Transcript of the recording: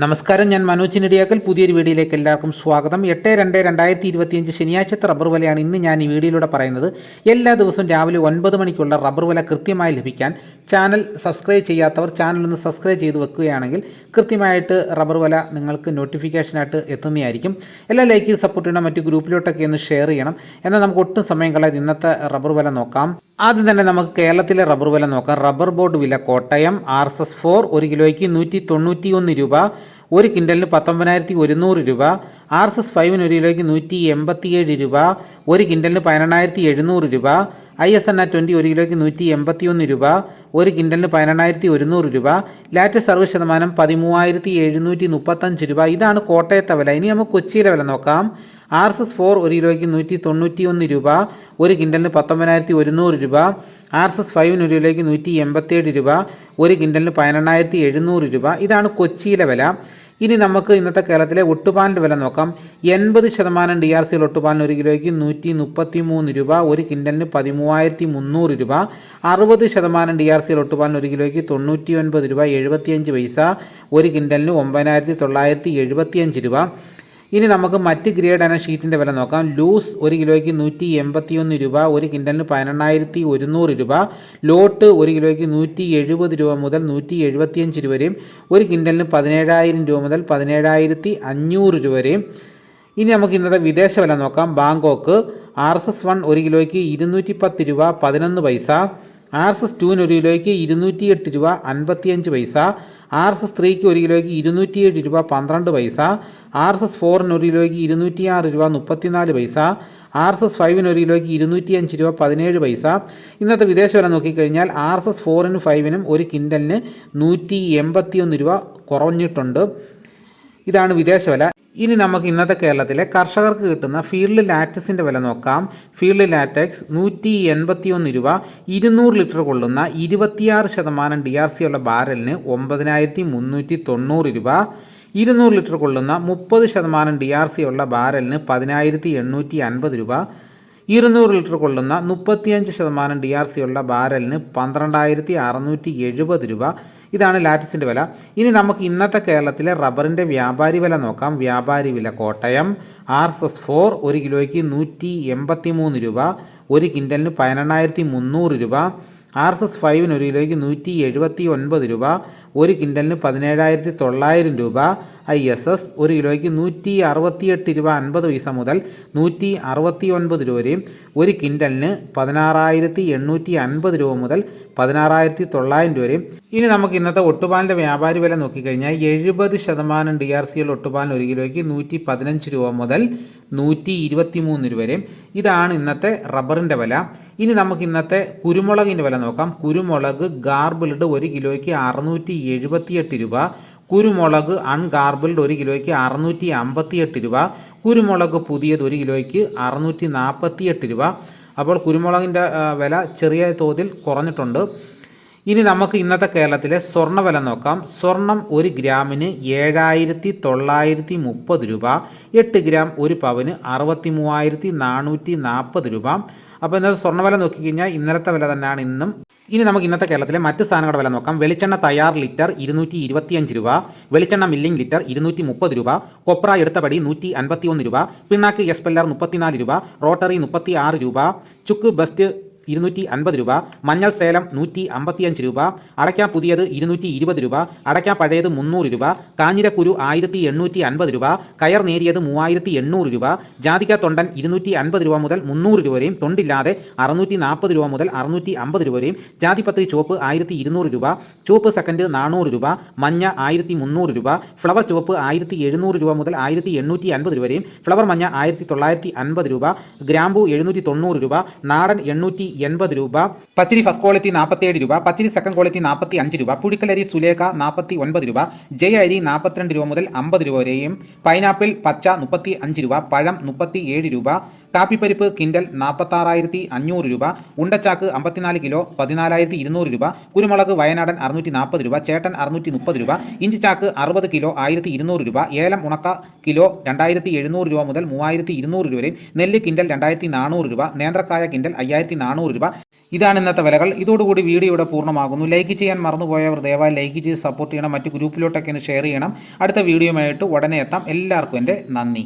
നമസ്കാരം ഞാൻ മനോജ് നെടിയാക്കൽ. പുതിയൊരു വീഡിയോയിലേക്ക് എല്ലാവർക്കും സ്വാഗതം. എട്ട് രണ്ട് രണ്ടായിരത്തി ഇരുപത്തിയഞ്ച് ശനിയാഴ്ചത്തെ റബ്ബർ വിലയാണ് ഇന്ന് ഞാൻ ഈ വീഡിയോയിലൂടെ പറയുന്നത്. എല്ലാ ദിവസവും രാവിലെ ഒൻപത് മണിക്കുള്ള റബ്ബർ വില കൃത്യമായി ലഭിക്കാൻ ചാനൽ സബ്സ്ക്രൈബ് ചെയ്യാത്തവർ ചാനൽ ഒന്ന് സബ്സ്ക്രൈബ് ചെയ്ത് വെക്കുകയാണെങ്കിൽ കൃത്യമായിട്ട് റബ്ബർ വില നിങ്ങൾക്ക് നോട്ടിഫിക്കേഷനായിട്ട് എത്തുന്നതായിരിക്കും. എല്ലാ ലൈക്ക് സപ്പോർട്ട് ചെയ്യണം. മറ്റു ഗ്രൂപ്പിലോട്ടൊക്കെ ഒന്ന് ഷെയർ ചെയ്യണം. എന്നാൽ നമുക്ക് ഒട്ടും സമയം കളയാതെ ഇന്നത്തെ റബ്ബർ വില നോക്കാം. ആദ്യം തന്നെ നമുക്ക് കേരളത്തിലെ റബ്ബർ വില നോക്കാം. റബ്ബർ ബോർഡ് വില Kottayam R S S four ഒരു കിലോയ്ക്ക് നൂറ്റി തൊണ്ണൂറ്റി ഒന്ന് രൂപ. ഒരു കിൻഡലിന് പത്തൊമ്പതിനായിരത്തി ഒരുന്നൂറ് രൂപ ആർ എസ് എസ് ഫൈവിന് ഒരു കിലോയ്ക്ക് നൂറ്റി എൺപത്തിയേഴ് രൂപ ഒരു കിൻഡലിന് പതിനെണ്ണായിരത്തി എഴുന്നൂറ് രൂപ I S N R twenty ഒരു കിലോയ്ക്ക് നൂറ്റി എൺപത്തി ഒന്ന് രൂപ ഒരു കിൻഡലിന് പതിനെണ്ണായിരത്തി ഒരുന്നൂറ് രൂപ ലാറ്റസ് സർവീസ് ശതമാനം പതിമൂവായിരത്തി എഴുന്നൂറ്റി മുപ്പത്തഞ്ച് രൂപ. ഇതാണ് കോട്ടയത്തെ വില. ഇനി നമുക്ക് കൊച്ചിയിലെ വില നോക്കാം. ആർ എസ് എസ് ഫോർ ഒരു കിലോയ്ക്ക് നൂറ്റി തൊണ്ണൂറ്റി ഒന്ന് രൂപ ഒരു കിൻഡലിന് പത്തൊമ്പതിനായിരത്തി ഒരുന്നൂറ് രൂപ ആർ എസ് എസ് ഫൈവിന് ഒരു കിലോയ്ക്ക് നൂറ്റി എൺപത്തിയേഴ് രൂപ ഒരു കിൻഡലിന് പതിനെണ്ണായിരത്തി എഴുന്നൂറ് രൂപ. ഇതാണ് കൊച്ചിയിലെ വില. ഇനി നമുക്ക് ഇന്നത്തെ കേരളത്തിലെ ഒട്ടുപാലിന്റെ വില നോക്കാം. എൺപത് ശതമാനം ഡി ആർ സിയിൽ ഒട്ടുപാലിന് ഒരു കിലോയ്ക്ക് നൂറ്റി മുപ്പത്തി മൂന്ന് രൂപ ഒരു കിൻഡലിന് പതിമൂവായിരത്തി മുന്നൂറ് രൂപ. അറുപത് ശതമാനം ഡി ആർ സിയിൽ ഒട്ടുപാലിന് ഒരു കിലോയ്ക്ക് തൊണ്ണൂറ്റി ഒൻപത് രൂപ എഴുപത്തിയഞ്ച് പൈസ ഒരു കിൻഡലിന് ഒമ്പതിനായിരത്തി തൊള്ളായിരത്തി എഴുപത്തിയഞ്ച് രൂപ. ഇനി നമുക്ക് മറ്റ് ഗ്രേഡ് അന ഷീറ്റിന്റെ വില നോക്കാം. ലൂസ് ഒരു കിലോയ്ക്ക് നൂറ്റി എൺപത്തിയൊന്ന് രൂപ ഒരു കിൻഡലിന് പതിനെണ്ണായിരത്തി ഒരുന്നൂറ് രൂപ ലോട്ട് ഒരു കിലോയ്ക്ക് നൂറ്റി എഴുപത് രൂപ മുതൽ നൂറ്റി എഴുപത്തിയഞ്ച് രൂപ വരെയും ഒരു കിൻഡലിന് പതിനേഴായിരം രൂപ മുതൽ പതിനേഴായിരത്തി അഞ്ഞൂറ് രൂപ വരെയും. ഇനി നമുക്ക് ഇന്നത്തെ വിദേശ വില നോക്കാം. Bangkok R S S one ഒരു കിലോയ്ക്ക് ഇരുന്നൂറ്റി പത്ത് രൂപ പതിനൊന്ന് പൈസ ആർ എസ് എസ് ടുവിന് ഒരു കിലോയ്ക്ക് ഇരുന്നൂറ്റി എട്ട് രൂപ അൻപത്തിയഞ്ച് പൈസ ആർ എസ് എസ് ത്രീക്ക് ഒരു കിലോയ്ക്ക് ഇരുന്നൂറ്റിയേഴ് രൂപ പന്ത്രണ്ട് പൈസ ആർ എസ് എസ് ഫോറിന് ഒരു കിലോയ്ക്ക് ഇരുന്നൂറ്റിയാറ് രൂപ മുപ്പത്തിനാല് പൈസ ആർ എസ് എസ് ഫൈവിന് ഒരു കിലോയ്ക്ക് ഇരുന്നൂറ്റി അഞ്ച് രൂപ പതിനേഴ് പൈസ. ഇന്നത്തെ വിദേശ വില നോക്കിക്കഴിഞ്ഞാൽ ആർ എസ് എസ് ഫോറിനും ഫൈവിനും ഒരു കിൻഡലിന് നൂറ്റി എൺപത്തിയൊന്ന് രൂപ കുറഞ്ഞിട്ടുണ്ട്. ഇതാണ് വിദേശ വില ഇനി നമുക്ക് ഇന്നത്തെ കേരളത്തിലെ കർഷകർക്ക് കിട്ടുന്ന ഫീൽഡ് ലാറ്റക്സിന്റെ വില നോക്കാം. ഫീൽഡ് ലാറ്റക്സ് നൂറ്റി എൺപത്തി ഒന്ന് രൂപ ഇരുന്നൂറ് ലിറ്റർ കൊള്ളുന്ന ഇരുപത്തിയാറ് ശതമാനം ഡി ആർ സി ഉള്ള ബാരലിന് ഒമ്പതിനായിരത്തി മുന്നൂറ്റി തൊണ്ണൂറ് രൂപ ഇരുന്നൂറ് ലിറ്റർ കൊള്ളുന്ന മുപ്പത് ശതമാനം ഡി ആർ സി ഉള്ള ബാരലിന് പതിനായിരത്തി എണ്ണൂറ്റി അൻപത് രൂപ ഇരുന്നൂറ് ലിറ്റർ കൊള്ളുന്ന മുപ്പത്തിയഞ്ച് ശതമാനം ഡി ആർ സി ഉള്ള ബാരലിന് പന്ത്രണ്ടായിരത്തി അറുന്നൂറ്റി എഴുപത് രൂപ ഇതാണ് ലാറ്റിസിന്റെ വില. ഇനി നമുക്ക് ഇന്നത്തെ കേരളത്തിലെ റബ്ബറിന്റെ വ്യാപാരി വില നോക്കാം. വ്യാപാരി വില Kottayam R S S four ഒരു കിലോയ്ക്ക് നൂറ്റി എൺപത്തി മൂന്ന് രൂപ ഒരു കിൻഡലിന് പതിനെണ്ണായിരത്തി മുന്നൂറ് രൂപ ആർ എസ് എസ് ഫൈവിന് ഒരു കിലോയ്ക്ക് നൂറ്റി എഴുപത്തി ഒൻപത് രൂപ ഒരു കിൻഡലിന് പതിനേഴായിരത്തി തൊള്ളായിരം രൂപ ഐ എസ് എസ് ഒരു കിലോയ്ക്ക് നൂറ്റി അറുപത്തിയെട്ട് രൂപ അൻപത് പൈസ മുതൽ നൂറ്റി അറുപത്തി ഒൻപത് രൂപ വരെയും ഒരു കിൻഡലിന് പതിനാറായിരത്തി എണ്ണൂറ്റി അൻപത് രൂപ മുതൽ പതിനാറായിരത്തി തൊള്ളായിരം രൂപ വരെയും. ഇനി നമുക്ക് ഇന്നത്തെ ഒട്ടുപാലിന്റെ വ്യാപാരി വില നോക്കിക്കഴിഞ്ഞാൽ എഴുപത് ശതമാനം ഡി ആർ സിയിൽ ഒട്ടുപാലിന് ഒരു കിലോയ്ക്ക് നൂറ്റി പതിനഞ്ച് രൂപ മുതൽ നൂറ്റി ഇരുപത്തി മൂന്ന് രൂപ വരെയും. ഇതാണ് ഇന്നത്തെ റബ്ബറിന്റെ വില. ഇനി നമുക്ക് ഇന്നത്തെ കുരുമുളകിന്റെ വില നോക്കാം. കുരുമുളക് ഗാർബിൾഡ് ഒരു കിലോയ്ക്ക് അറുന്നൂറ്റി എഴുപത്തിയെട്ട് രൂപ. കുരുമുളക് അൺഗാർബിൾഡ് ഒരു കിലോയ്ക്ക് അറുന്നൂറ്റി അമ്പത്തിയെട്ട് രൂപ. കുരുമുളക് പുതിയത് ഒരു കിലോയ്ക്ക് അറുന്നൂറ്റി നാൽപ്പത്തിയെട്ട് രൂപ. അപ്പോൾ കുരുമുളകിന്റെ വില ചെറിയ തോതിൽ കുറഞ്ഞിട്ടുണ്ട്. ഇനി നമുക്ക് ഇന്നത്തെ കേരളത്തിലെ സ്വർണ വില നോക്കാം. സ്വർണം ഒരു ഗ്രാമിന് ഏഴായിരത്തി തൊള്ളായിരത്തി മുപ്പത് രൂപ. എട്ട് ഗ്രാം ഒരു പവന് അറുപത്തി മൂവായിരത്തി നാനൂറ്റി നാൽപ്പത് രൂപ. അപ്പോൾ ഇന്നത്തെ സ്വർണ വില നോക്കിക്കഴിഞ്ഞാൽ ഇന്നലത്തെ വില തന്നെയാണ് ഇന്നും. ഇനി നമുക്ക് ഇന്നത്തെ കേരളത്തിലെ മറ്റ് സാധനങ്ങളുടെ വില നോക്കാം. വെളിച്ചെണ്ണ തയ്യാർ ലിറ്റർ ഇരുന്നൂറ്റി ഇരുപത്തിയഞ്ച് രൂപ വെളിച്ചെണ്ണ മില്ലിംഗ് ലിറ്റർ ഇരുന്നൂറ്റി മുപ്പത് രൂപ കൊപ്ര എടുത്തപടി നൂറ്റി അൻപത്തി ഒന്ന് രൂപ പിണ്ണാക്ക് എസ്പെല്ലർ മുപ്പത്തിനാല് രൂപ റോട്ടറി മുപ്പത്തി ആറ് രൂപ ചുക്ക് ബെസ്റ്റ് ഇരുന്നൂറ്റി അൻപത് രൂപ മഞ്ഞൾ സേലം നൂറ്റി അമ്പത്തിയഞ്ച് രൂപ അടയ്ക്കാൻ പുതിയത് ഇരുന്നൂറ്റി ഇരുപത് രൂപ അടയ്ക്കാൻ പഴയത് മുന്നൂറ് രൂപ കാഞ്ഞിരക്കുരു ആയിരത്തി എണ്ണൂറ്റി അൻപത് രൂപ കയർ നേരിയത് മൂവായിരത്തി എണ്ണൂറ് രൂപ ജാതിക്ക തൊണ്ടൻ ഇരുന്നൂറ്റി അൻപത് രൂപ മുതൽ മുന്നൂറ് രൂപ വരെയും തൊണ്ടില്ലാതെ അറുന്നൂറ്റി നാൽപ്പത് രൂപ മുതൽ അറുന്നൂറ്റി അമ്പത് രൂപ വരെയും ജാതിപത്രി ചുവപ്പ് ആയിരത്തി ഇരുന്നൂറ് രൂപ ചുവപ്പ് സെക്കൻഡ് നാനൂറ് രൂപ മഞ്ഞ ആയിരത്തി മുന്നൂറ് രൂപ ഫ്ലവർ ചുവപ്പ് ആയിരത്തി എഴുന്നൂറ് രൂപ മുതൽ ആയിരത്തി എണ്ണൂറ്റി അൻപത് രൂപ വരെയും ഫ്ലവർ മഞ്ഞ ആയിരത്തി തൊള്ളായിരത്തി അൻപത് രൂപ ഗ്രാമ്പു എഴുന്നൂറ്റി തൊണ്ണൂറ് രൂപ നാടൻ എണ്ണൂറ്റി എൺപത് രൂപ പച്ചരി ഫസ്റ്റ് ക്വാളിറ്റി നാൽപ്പത്തേഴ് രൂപ പച്ചിരി സെക്കൻഡ് ക്വാളിറ്റി നാൽപ്പത്തി അഞ്ച് രൂപ പുഴുക്കലരി സുലേഖ നാൽപ്പത്തി ഒൻപത് രൂപ ജയ അരി നാൽപ്പത്തിരണ്ട് രൂപ മുതൽ അമ്പത് രൂപ വരെയും പൈനാപ്പിൾ പച്ച മുപ്പത്തി അഞ്ച് രൂപ പഴം മുപ്പത്തി ഏഴ് രൂപ കാപ്പിപ്പരിപ്പ് കിൻഡൽ നാൽപ്പത്താറായിരത്തി അഞ്ഞൂറ് രൂപ ഉണ്ടച്ചാക്ക് അമ്പത്തിനാല് കിലോ പതിനാലായിരത്തി ഇരുന്നൂറ് രൂപ കുരുമുളക് വയനാടൻ അറുന്നൂറ്റി നാൽപ്പത് രൂപ ചേട്ടൻ അറുന്നൂറ്റി മുപ്പത് രൂപ ഇഞ്ചിച്ചാക്ക് അറുപത് കിലോ ആയിരത്തി ഇരുന്നൂറ് രൂപ ഏലം ഉണക്ക കിലോ രണ്ടായിരത്തി എഴുന്നൂറ് രൂപ മുതൽ മൂവായിരത്തി ഇരുന്നൂറ് രൂപ വരെയും നെല്ല് കിൻഡൽ രണ്ടായിരത്തി നാനൂറ് രൂപ നേന്ത്രക്കായ കിൻഡൽ അയ്യായിരത്തി നാനൂറ് രൂപ. ഇതാണ് ഇന്നത്തെ വിലകൾ. ഇതോടുകൂടി വീഡിയോ ഇവിടെ പൂർണമാകുന്നു. ലൈക്ക് ചെയ്യാൻ മറന്നുപോയവർ ദയവായി ലൈക്ക് ചെയ്ത് സപ്പോർട്ട് ചെയ്യണം. മറ്റ് ഗ്രൂപ്പിലോട്ടൊക്കെ ഒന്ന് ഷെയർ ചെയ്യണം. അടുത്ത വീഡിയോയുമായിട്ട് ഉടനെ എത്താം. എല്ലാവർക്കും എന്റെ നന്ദി.